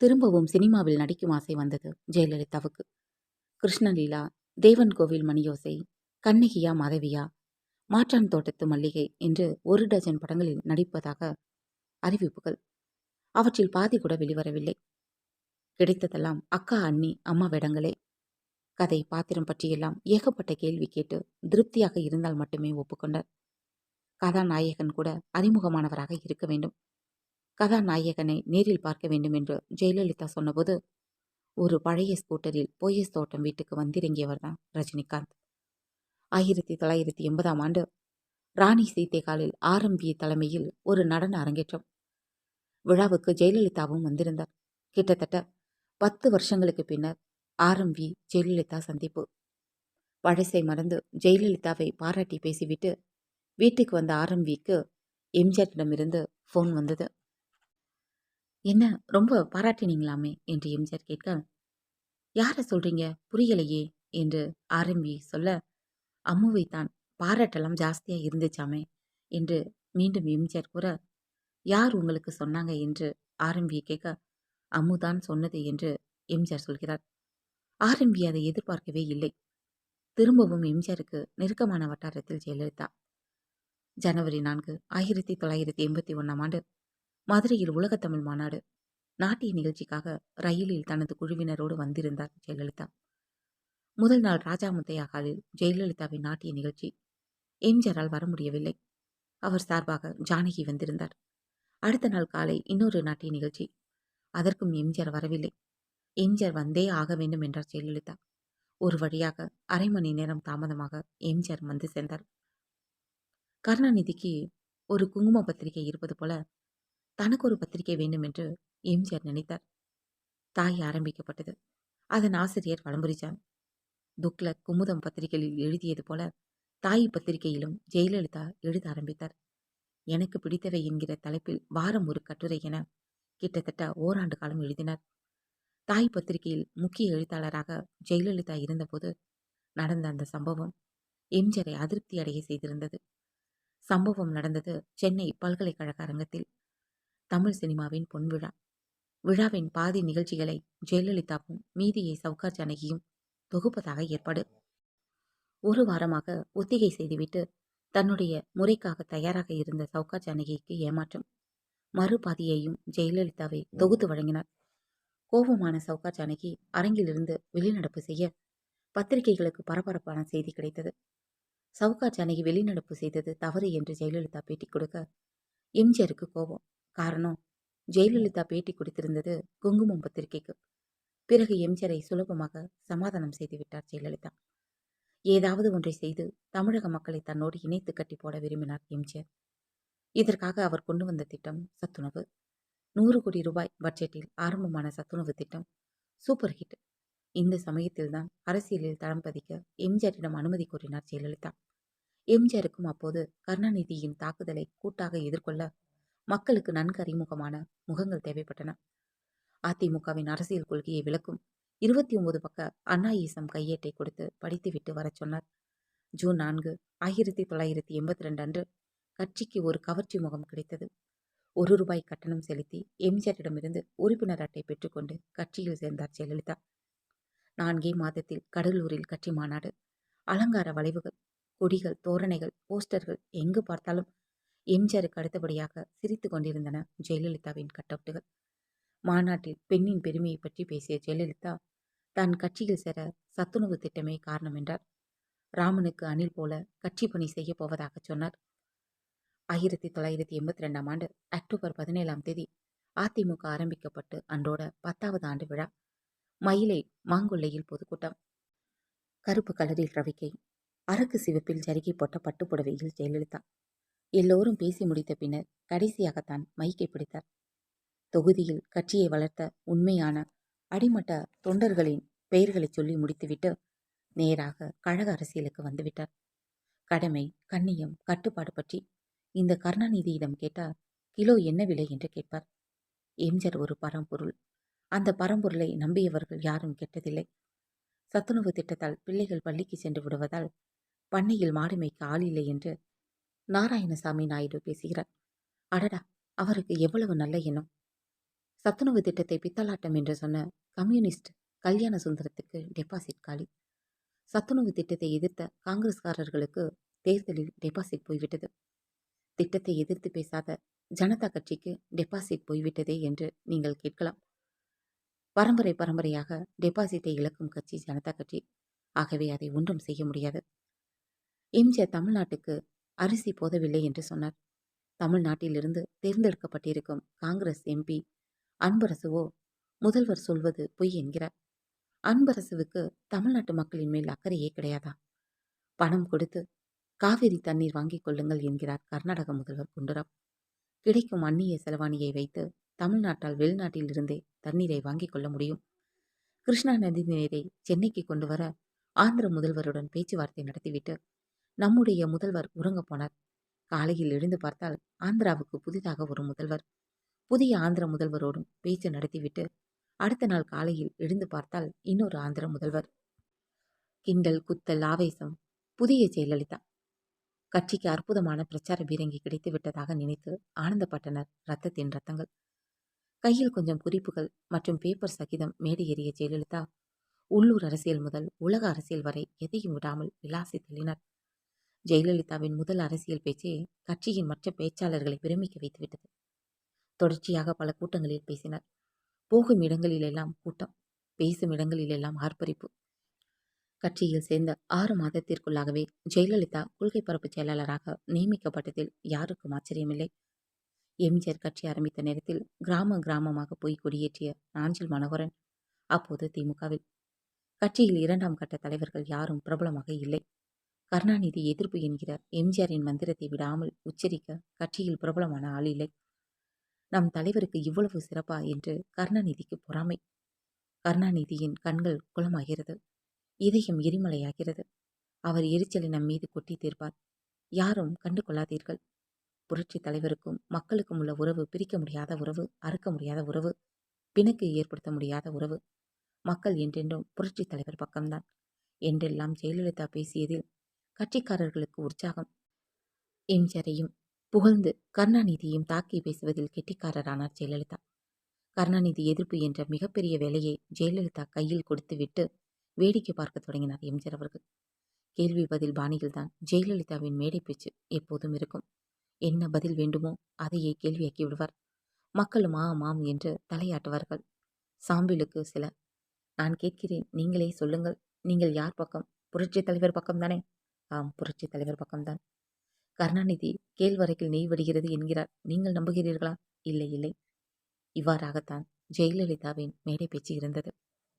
திரும்பவும் சினிமாவில் நடிக்கும் ஆசை வந்தது ஜெயலலிதாவுக்கு. கிருஷ்ணலீலா தேவன் கோவில் மணியோசை கண்ணகியா மாதவியா மாற்றான் தோட்டத்து மல்லிகை என்று ஒரு டஜன் படங்களில் நடிப்பதாக அறிவிப்புகள். அவற்றில் பாதி கூட வெளிவரவில்லை. கிடைத்ததெல்லாம் அக்கா அண்ணி அம்மா வேடங்களே. கதை பாத்திரம் பற்றியெல்லாம் ஏகப்பட்ட கேள்வி கேட்டு திருப்தியாக இருந்தால் மட்டுமே ஒப்புக்கொண்டார். கதாநாயகன் கூட அறிமுகமானவராக இருக்க வேண்டும். கதாநாயகனை நேரில் பார்க்க வேண்டும் என்று ஜெயலலிதா சொன்னபோது ஒரு பழைய ஸ்கூட்டரில் போயஸ் தோட்டம் வீட்டுக்கு வந்திறங்கியவர் தான் ரஜினிகாந்த். ஆயிரத்தி தொள்ளாயிரத்தி எண்பதாம் ஆண்டு ராணி சீத்தைகாலில் ஆரம்பி தலைமையில் ஒரு நடன அரங்கேற்றம். விழாவுக்கு ஜெயலலிதாவும் வந்திருந்தார். கிட்டத்தட்ட பத்து வருஷங்களுக்கு பின்னர் ஆரம்பி ஜெயலலிதா சந்திப்பு. பழசை மறந்து ஜெயலலிதாவை பாராட்டி பேசிவிட்டு வீட்டுக்கு வந்த ஆரம்பிக்கு எம்ஜிஆரிடமிருந்து ஃபோன் வந்தது. என்ன ரொம்ப பாராட்டினீங்களாமே? என்று எம்ஜிஆர் கேட்க யாரை சொல்றீங்க? புரியலையே என்று ஆரம்பி சொல்ல அம்முவை தான். பாராட்டெல்லாம் ஜாஸ்தியாக இருந்துச்சாமே? என்று மீண்டும் எம்ஜிஆர் கூற யார் உங்களுக்கு சொன்னாங்க? என்று ஆரம்பியை கேட்க அம்மு தான் சொன்னது என்று எம்ஜிஆர் சொல்கிறார். ஆரம்பி அதை எதிர்பார்க்கவே இல்லை. திரும்பவும் எம்ஜிஆருக்கு நெருக்கமான வட்டாரத்தில் ஜெயலலிதா. ஜனவரி நான்கு ஆயிரத்தி தொள்ளாயிரத்தி எண்பத்தி ஒன்றாம் ஆண்டு மதுரையில் உலகத்தமிழ் மாநாடு. நாட்டிய நிகழ்ச்சிக்காக ரயிலில் தனது குழுவினரோடு வந்திருந்தார் ஜெயலலிதா. முதல் நாள் ராஜா முத்தையா ஹாலில் ஜெயலலிதாவின் நாட்டிய நிகழ்ச்சி. எம்ஜிஆரால் வர முடியவில்லை அவர் சார்பாக ஜானகி வந்திருந்தார். அடுத்த நாள் காலை இன்னொரு நாட்டிய நிகழ்ச்சி. அதற்கும் எம்ஜிஆர் வரவில்லை. எம்ஜிஆர் வந்தே ஆக வேண்டும் என்றார் ஜெயலலிதா. ஒரு வழியாக அரை மணி நேரம் தாமதமாக எம்ஜிஆர் வந்து சேர்ந்தார். கருணாநிதிக்கு ஒரு குங்கும பத்திரிகை இருப்பது போல தனக்கு ஒரு பத்திரிகை வேண்டும் என்று எம்ஜிஆர் நினைத்தார். தாய் ஆரம்பிக்கப்பட்டது. அதன் ஆசிரியர் வளம்புரிச்சான் துக்ல குமுதம் பத்திரிகையில் எழுதியது போல தாய் பத்திரிகையிலும் ஜெயலலிதா எழுத ஆரம்பித்தார். எனக்கு பிடித்தவை என்கிற தலைப்பில் வாரம் ஒரு கட்டுரை என கிட்டத்தட்ட ஓராண்டு காலம் எழுதினார். தாய் பத்திரிகையில் முக்கிய எழுத்தாளராக ஜெயலலிதா இருந்தபோது நடந்த அந்த சம்பவம் எம்ஜிஆரை அதிருப்தி அடைய செய்திருந்தது. சம்பவம் நடந்தது சென்னை பல்கலைக்கழக அரங்கத்தில். தமிழ் சினிமாவின் பொன்விழா. விழாவின் பாதி நிகழ்ச்சிகளை ஜெயலலிதாவும் மீதியை சவுகார் ஜானகியும் தொகுப்பதாக ஏற்பாடு. ஒரு வாரமாக ஒத்திகை செய்துவிட்டு தன்னுடைய முறைக்காக தயாராக இருந்த சவுகார் ஜானகிக்கு ஏமாற்றம். மறுபாதியையும் ஜெயலலிதாவை தொகுத்து வழங்கினார். கோபமான சவுகார் ஜானகி அரங்கிலிருந்து வெளிநடப்பு செய்ய பத்திரிகைகளுக்கு பரபரப்பான செய்தி கிடைத்தது. சவுகார் ஜானகி வெளிநடப்பு செய்தது தவறு என்று ஜெயலலிதா பேட்டி கொடுக்க எம்ஜிஆருக்கு கோபம். காரணம் ஜெயலலிதா பேட்டி கொடுத்திருந்தது குங்குமம் பத்திரிகைக்கு. பிறகு எம்ஜிஆரை சுலபமாக சமாதானம் செய்துவிட்டார் ஜெயலலிதா. ஏதாவது ஒன்றை செய்து தமிழக மக்களை தன்னோடு இணைத்து கட்டி போட விரும்பினார் எம்ஜிஆர் இதற்காக அவர் கொண்டு வந்த திட்டம் சத்துணவு. நூறு கோடி ரூபாய் பட்ஜெட்டில் ஆரம்பமான சத்துணவு திட்டம் சூப்பர் ஹிட். இந்த சமயத்தில்தான் அரசியலில் தளம் பதிக்க எம்ஜிஆரிடம் அனுமதி கோரினார் ஜெயலலிதா. எம்ஜிஆருக்கும் அப்போது கருணாநிதியின் தாக்குதலை கூட்டாக எதிர்கொள்ள மக்களுக்கு நன்கு அறிமுகமான முகங்கள் தேவைப்பட்டன. அதிமுகவின் அரசியல் கொள்கையை விளக்கும் இருபத்தி ஒன்பது பக்க அண்ணா ஈசம் கையேட்டை கொடுத்து படித்துவிட்டு வரச் சொன்னார். ஜூன் நான்கு ஆயிரத்தி தொள்ளாயிரத்தி எண்பத்தி ரெண்டு அன்று கட்சிக்கு ஒரு கவர்ச்சி முகம் கிடைத்தது. ஒரு ரூபாய் கட்டணம் செலுத்தி எம்ஜிஆரிடமிருந்து உறுப்பினர் அட்டை பெற்றுக்கொண்டு கட்சியில் சேர்ந்தார் ஜெயலலிதா. நான்கே மாதத்தில் கடலூரில் கட்சி மாநாடு. அலங்கார வளைவுகள் கொடிகள் தோரணைகள் போஸ்டர்கள் எங்கு பார்த்தாலும் எம்ஜிஆருக்கு அடுத்தபடியாக சிரித்து கொண்டிருந்தன ஜெயலலிதாவின் கட்டவுட்டுகள். மாநாட்டில் பெண்ணின் பெருமையை பற்றி பேசிய ஜெயலலிதா தான் கட்சியில் சேர சத்துணவு திட்டமே காரணம் என்றார். ராமனுக்கு அணில் போல கட்சி பணி செய்ய போவதாக சொன்னார். ஆயிரத்தி தொள்ளாயிரத்தி எண்பத்தி ரெண்டாம் ஆண்டு அக்டோபர் பதினேழாம் தேதி அதிமுக ஆரம்பிக்கப்பட்டு அன்றோட பத்தாவது ஆண்டு விழா மயிலை மாங்கொல்லையில் பொதுக்கூட்டம். கருப்பு கலரில் ரவிக்கை அரக்கு சிவப்பில் ஜருகி போட்ட பட்டுப்புடவையில் ஜெயலலிதா எல்லோரும் பேசி முடித்த பின்னர் கடைசியாகத்தான் மைக்கை பிடித்தார். தொகுதியில் கட்சியை வளர்த்த உண்மையான அடிமட்ட தொண்டர்களின் பெயர்களை சொல்லி முடித்துவிட்டு நேராக கழக அரசியலுக்கு வந்துவிட்டார். கடமை கண்ணியம் கட்டுப்பாடு பற்றி இந்த கருணாநிதியிடம் கேட்டால் கிலோ என்ன விலை என்று கேட்பார். எம்ஜர் ஒரு பரம்பொருள். அந்த பரம்பொருளை நம்பியவர்கள் யாரும் கெட்டதில்லை. சத்துணவு திட்டத்தால் பிள்ளைகள் பள்ளிக்கு சென்று விடுவதால் பண்ணையில் மாடு மேய்க்க ஆள் இல்லை என்று நாராயணசாமி நாயுடு பேசுகிறார். அடடா அவருக்கு எவ்வளவு நல்ல எண்ணம். சத்துணவு திட்டத்தை பித்தலாட்டம் என்று சொன்ன கம்யூனிஸ்ட் கல்யாண சுந்தரத்துக்கு டெபாசிட் காலி. சத்துணவு திட்டத்தை எதிர்த்த காங்கிரஸ்காரர்களுக்கு தேர்தலில் டெபாசிட் போய்விட்டது. திட்டத்தை எதிர்த்து பேசாத ஜனதா கட்சிக்கு டெபாசிட் போய்விட்டதே என்று நீங்கள் கேட்கலாம். பரம்பரை பரம்பரையாக டெபாசிட்டை இழக்கும் கட்சி ஜனதா கட்சி. ஆகவே அதை ஒன்றும் செய்ய முடியாது. எம்ஜிஆர் தமிழ்நாட்டுக்கு அரிசி போதவில்லை என்று சொன்னார். தமிழ்நாட்டிலிருந்து தேர்ந்தெடுக்கப்பட்டிருக்கும் காங்கிரஸ் எம்பி அன்பரசுவோ முதல்வர் சொல்வது பொய் என்கிறார். அன்பரசுவுக்கு தமிழ்நாட்டு மக்களின் மேல் அக்கறையே கிடையாதா? பணம் கொடுத்து காவிரி தண்ணீர் வாங்கிக் கொள்ளுங்கள் என்கிறார் கர்நாடக முதல்வர் குண்டுராவ் கிடைக்கும் அந்நிய செலவாணியை வைத்து தமிழ்நாட்டால் வெளிநாட்டில் இருந்தே தண்ணீரை வாங்கிக் கொள்ள முடியும். கிருஷ்ணா நதி நீரை சென்னைக்கு கொண்டு வர ஆந்திர முதல்வருடன் பேச்சுவார்த்தை நடத்திவிட்டு நம்முடைய முதல்வர் உறங்க போனார். காலையில் எழுந்து பார்த்தால் ஆந்திராவுக்கு புதிதாக ஒரு முதல்வர். புதிய ஆந்திர முதல்வரோடும் பேச்சு நடத்திவிட்டு அடுத்த நாள் காலையில் எழுந்து பார்த்தால் இன்னொரு ஆந்திர முதல்வர். கிண்டல் குத்தல் ஆவேசம் புதிய ஜெயலலிதா. கட்சிக்கு அற்புதமான பிரச்சார பீரங்கி கிடைத்து விட்டதாக நினைத்து ஆனந்தப்பட்டனர் ரத்தத்தின் ரத்தங்கள். கையில் கொஞ்சம் குறிப்புகள் மற்றும் பேப்பர் சகிதம் மேடை ஏறிய ஜெயலலிதா உள்ளூர் அரசியல் முதல் உலக அரசியல் வரை எதையும் விடாமல் விளாசி தள்ளினார். ஜெயலலிதாவின் முதல் அரசியல் பேச்சே கட்சியின் மற்ற பேச்சாளர்களை பிரமிக்க வைத்துவிட்டது தொடர்ச்சியாக பல கூட்டங்களில் பேசினார். போகும் இடங்களிலெல்லாம் கூட்டம் பேசும் இடங்களிலெல்லாம் ஆர்ப்பரிப்பு. கட்சியில் சேர்ந்த ஆறு மாதத்திற்குள்ளாகவே ஜெயலலிதா கொள்கை பரப்பு செயலாளராக நியமிக்கப்பட்டதில் யாருக்கும் ஆச்சரியமில்லை. எம்ஜிஆர் கட்சி ஆரம்பித்த நேரத்தில் கிராம கிராமமாக போய் கொடியேற்றிய நாஞ்சில் மனோகரன் அப்போது திமுகவில். கட்சியில் இரண்டாம் கட்ட தலைவர்கள் யாரும் பிரபலமாக இல்லை. கருணாநிதி எதிர்ப்பு என்கிற எம்ஜிஆரின் மந்திரத்தை விடாமல் உச்சரிக்க கட்சியில் பிரபலமான ஆள் இல்லை. நம் தலைவருக்கு இவ்வளவு சிறப்பா என்று கருணாநிதிக்கு பொறாமை. கருணாநிதியின் கண்கள் குளமாகிறது. இதயம் எரிமலையாகிறது. அவர் எரிச்சலை நம் மீது கொட்டி தீர்ப்பார். யாரும் கண்டு கொள்ளாதீர்கள் புரட்சி தலைவருக்கும் மக்களுக்கும் உள்ள உறவு பிரிக்க முடியாத உறவு அறுக்க முடியாத உறவு பிணக்கு ஏற்படுத்த முடியாத உறவு. மக்கள் என்றென்றும் புரட்சி தலைவர் பக்கம்தான். என்றெல்லாம் ஜெயலலிதா பேசியதில் கட்சிக்காரர்களுக்கு உற்சாகம். எம்ஜிஆரையும் புகழ்ந்து கருணாநிதியையும் தாக்கி பேசுவதில் கெட்டிக்காரரானார் ஜெயலலிதா. கருணாநிதி எதிர்ப்பு என்ற மிகப்பெரிய வேலையை ஜெயலலிதா கையில் கொடுத்துவிட்டு வேடிக்கை பார்க்க தொடங்கினார் எம்ஜிஆர் அவர்கள். கேள்வி பதில் பாணியில்தான் ஜெயலலிதாவின் மேடை பேச்சு எப்போதும் இருக்கும். என்ன பதில் வேண்டுமோ அதையே கேள்வியாக்கி விடுவார். மக்களும் ஆ மாம் என்று தலையாட்டுவார்கள். சாம்பிளுக்கு சில. நான் கேட்கிறேன் நீங்களே சொல்லுங்கள். நீங்கள் யார் பக்கம்? புரட்சி தலைவர் பக்கம்தானே? ஆம் புரட்சி தலைவர் பக்கம்தான். கருணாநிதி கேழ்வரைக்கில் நெய் வடிகிறது என்கிறார். நீங்கள் நம்புகிறீர்களா? இல்லை இல்லை. இவ்வாறாகத்தான் ஜெயலலிதாவின் மேடை பேச்சு இருந்தது.